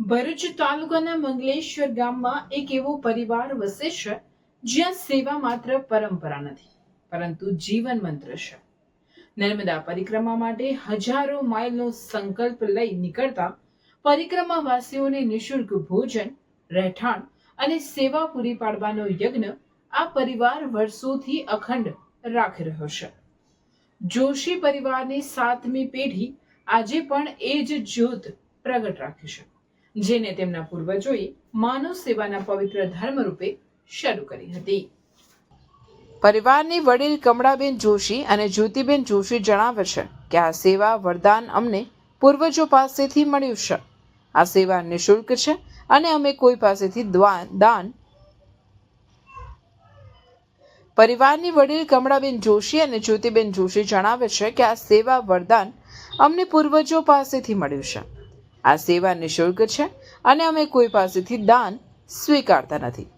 ભરૂચ તાલુકાના મંગલેશ્વર ગામમાં એક એવો પરિવાર વસે છે, જ્યાં સેવા માત્ર પરંપરા નથી, પરંતુ જીવન મંત્ર છે. નર્મદા પરિક્રમા માટે હજારો માઇલનો સંકલ્પ લઈ નીકળતા પરિક્રમાવાસીઓને નિઃશુલ્ક ભોજન, રહેઠાણ અને સેવા પૂરી પાડવાનો યજ્ઞ આ પરિવાર વર્ષોથી અખંડ રાખી રહ્યો છે. જોશી પરિવારની સાતમી પેઢી આજે પણ એ જ જ્યોત પ્રગટ રાખી છે. જેને તેમના પૂર્વજોએ માનવ સેવાના પવિત્ર ધર્મ રૂપે શરૂ કરી હતી. પરિવારની વડીલ કમળાબેન જોશી અને જ્યોતિબેન જોશી જણાવે છે કે આ સેવા વરદાન અમને પૂર્વજો પાસેથી મળ્યું છે. આ સેવા નિઃશુલ્ક છે અને અમે કોઈ પાસેથી દાન પરિવારની વડીલ કમળાબેન જોશી અને જ્યોતિબેન જોશી જણાવે છે કે આ સેવા વરદાન અમને પૂર્વજો પાસેથી મળ્યું છે. આ સેવા નિઃશુલ્ક છે અને અમે કોઈ પાસેથી દાન સ્વીકારતા નથી.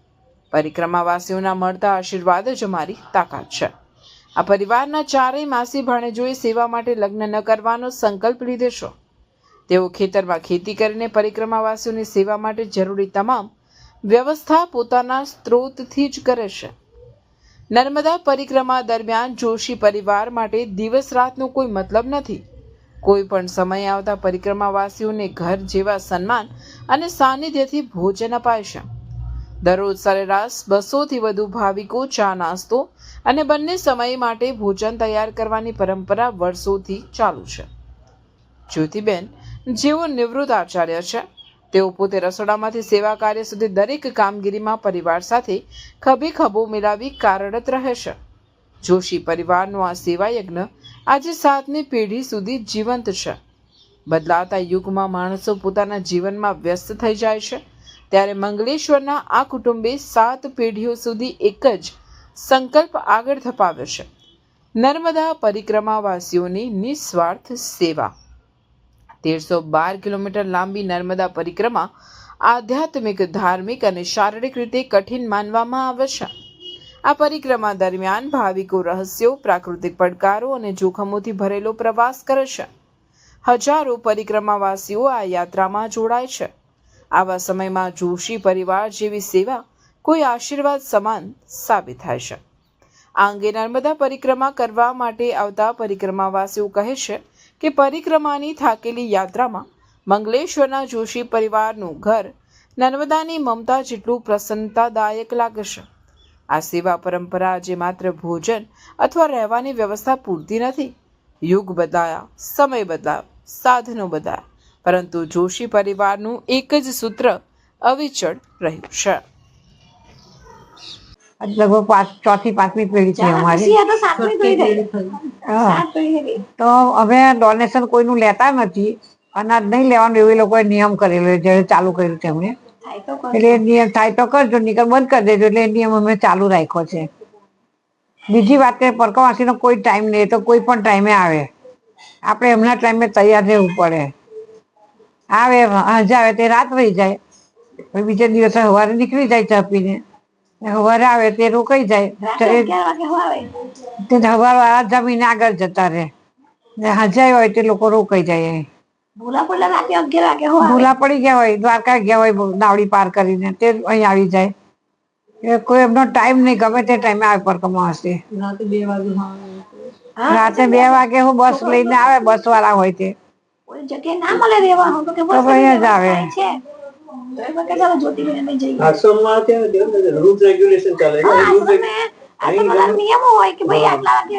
પરિક્રમાવાસીઓના મળતા આશીર્વાદ જ અમારી તાકાત છે. આ પરિવારના ચારેય માસી ભાણેજોએ સેવા માટે લગ્ન ન કરવાનો સંકલ્પ લીધેશો તેઓ ખેતરમાં ખેતી કરીને પરિક્રમાવાસીઓની સેવા માટે જરૂરી તમામ વ્યવસ્થા પોતાના સ્ત્રોતથી જ કરે છે. નર્મદા પરિક્રમા દરમિયાન જોશી પરિવાર માટે દિવસ રાતનો કોઈ મતલબ નથી. કોઈ પણ સમય આવતા પરિક્રમાવાસીઓને ઘર જેવા સન્માન અને સાનિધ્યથી ભોજન અપાય છે દરરોજ સરેરાશ બસોથી વધુ ભાવિકો, ચા નાસ્તો અને બંને સમય માટે ભોજન તૈયાર કરવાની પરંપરા વર્ષોથી ચાલુ છે. જ્યોતિબેન, જેઓ નિવૃત્ત આચાર્ય છે, તેઓ પોતે રસોડામાંથી સેવા કાર્ય સુધી દરેક કામગીરીમાં પરિવાર સાથે ખભે ખભો મિલાવી કાર્યરત રહે છે. જોશી પરિવારનો આ સેવા યજ્ઞ આજે સાતમી પેઢી સુધી જીવંત છે. બદલાતા યુગમાં માણસો પોતાના જીવનમાં વ્યસ્ત થઈ જાય છે. ત્યારે મંગલેશ્વરના આ કુટુંબે સાત પેઢીઓ સુધી એક જ સંકલ્પ આગળ ધપાવ્યો છે. નર્મદા પરિક્રમાવાસીઓની નિસ્વાર્થ સેવા. તેરસો બાર કિલોમીટર લાંબી નર્મદા પરિક્રમા આધ્યાત્મિક, ધાર્મિક અને શારીરિક રીતે કઠિન માનવામાં આવે છે. આ પરિક્રમા દરમિયાન ભાવિકો રહસ્યો, પ્રાકૃતિક પડકારો અને જોખમોથી ભરેલો પ્રવાસ કરે છે. હજારો પરિક્રમાવાસીઓ આ યાત્રામાં જોડાય છે. આવા સમયમાં જોશી પરિવાર જેવી સેવા કોઈ આશીર્વાદ સમાન સાબિત થાય છે. આ અંગે નર્મદા પરિક્રમા કરવા માટે આવતા પરિક્રમાવાસીઓ કહે છે કે પરિક્રમાની થાકેલી યાત્રામાં મંગલેશ્વરના જોશી પરિવારનું ઘર નર્મદાની મમતા જેટલું પ્રસન્નતાદાયક લાગે છે. આ સેવા પરંપરા આજે માત્ર ભોજન અથવા રહેવાની વ્યવસ્થા પૂરતી નથી યુગ બદલાયા સમય બદલાયો સાધનો બદલાયા પરંતુ જોશી પરિવારનું એક જ સૂત્ર અવિચળ રહ્યું છે લગભગ પાંચ ચોથી પાંચમી પેઢી છે અમારી તો સાતમી પેઢી થઈ. હા. સાત પેઢી થઈ. તો અમે ડોનેશન કોઈનું લેતા નથી અનાજ નહીં લેવાનું એવું લોકોએ નિયમ કરેલો છે, જ્યારે ચાલુ કર્યું તેમણે. એટલે એ નિયમ થાય તો કરજો નીકળ બંધ કરી દેજો. એટલે એ નિયમ અમે ચાલુ રાખ્યો છે. બીજી વાત કે પરકવાસીનો કોઈ ટાઈમ નહીં તો કોઈ પણ ટાઈમે આવે. આપણે એમના ટાઈમે તૈયાર રહેવું પડે. આવે હાજે આવે તે રાત રહી જાય. પછી બીજા દિવસે સવારે નીકળી જાય ચા પીને. ને સવારે આવે તે રોકાઈ જાય. તો હવાર વાળા જમીને આગળ જતા રહે. ને હજાય હોય તે લોકો રોકાઈ જાય. ભૂલા પડલા રાતે અગિયાર વાગે હું ભૂલા પડી ગયા હોય દ્વારકા ગયા હોય નાવડી પાર કરીને તે અહીં આવી જાય. એ કોઈ એમનો ટાઈમ નહીં ગમે તે ટાઈમે આવે પરકમા હશે રાતે બે વાગે હું રાતે બે વાગે હું બસ લઈને આવે બસ વાળા હોય તે. જગ્યાએ ના મળે કે બસ જ આવે. છે.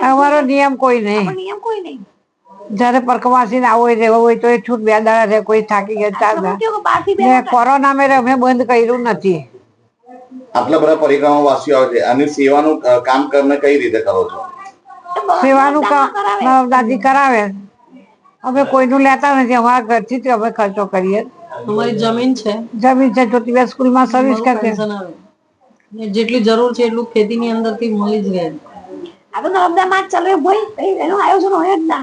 અમારો નિયમ કોઈ નહીં. નિયમ કોઈ નહીં. જયારે પરકમાસી ને આવો રહેવો હોય તો એ છૂટ બે દાડા રહે કોઈ થાકી ગયા કોરોના મેં અમે બંધ કર્યું નથી. આટલા બધા પરિક્રમાવાસીઓ આવે છે અને સેવાનું કામ કરને કઈ રીતે કરો છો? સેવાનું કામ દાદી કરાવે. અમે કોઈનું લેતા નથી અમારા ઘરથી જ અમે ખર્ચો કરીએ. અમારી જમીન છે. જમીન છે જ્યોતિબા સ્કૂલમાં સર્વિસ અમારું કરતી જેટલી જરૂર છે એટલું ખેતીની અંદરથી મળી જ રહે. આ તો નર્મદામાં જ ચાલે ભાઈ એનું આયોજન હોય જ ના.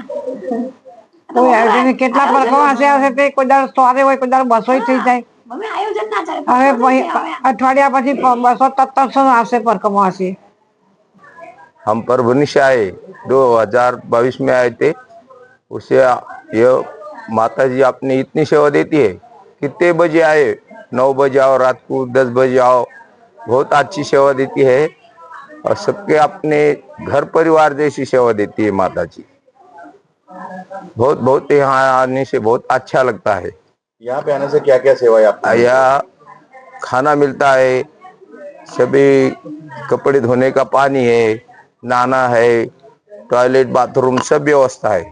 કોઈ આયોજન કેટલા પરકમાસી આવશે તે કોઈ દાડો સોરે હોય કોઈ દાડો બસો થઈ જાય મમ્મી આયોજન ના ચાલે હવે પછી પછી આવે. અઠવાડિયા પછી બસો ત્રણસો આવશે પરકમાસી हम परभनी से आए दो हजार बाईस में आए थे उससे ये माता जी आपने इतनी सेवा देती है कितने बजे आए नौ बजे आओ रात को दस बजे आओ बहुत अच्छी सेवा देती है और सबके अपने घर परिवार जैसी सेवा देती है माता जी बहुत बहुत यहाँ आने से बहुत अच्छा लगता है यहाँ पे आने से क्या क्या सेवाएं आपको यहाँ खाना मिलता है सभी कपड़े धोने का पानी है नहाना है टॉयलेट बाथरूम सब व्यवस्था है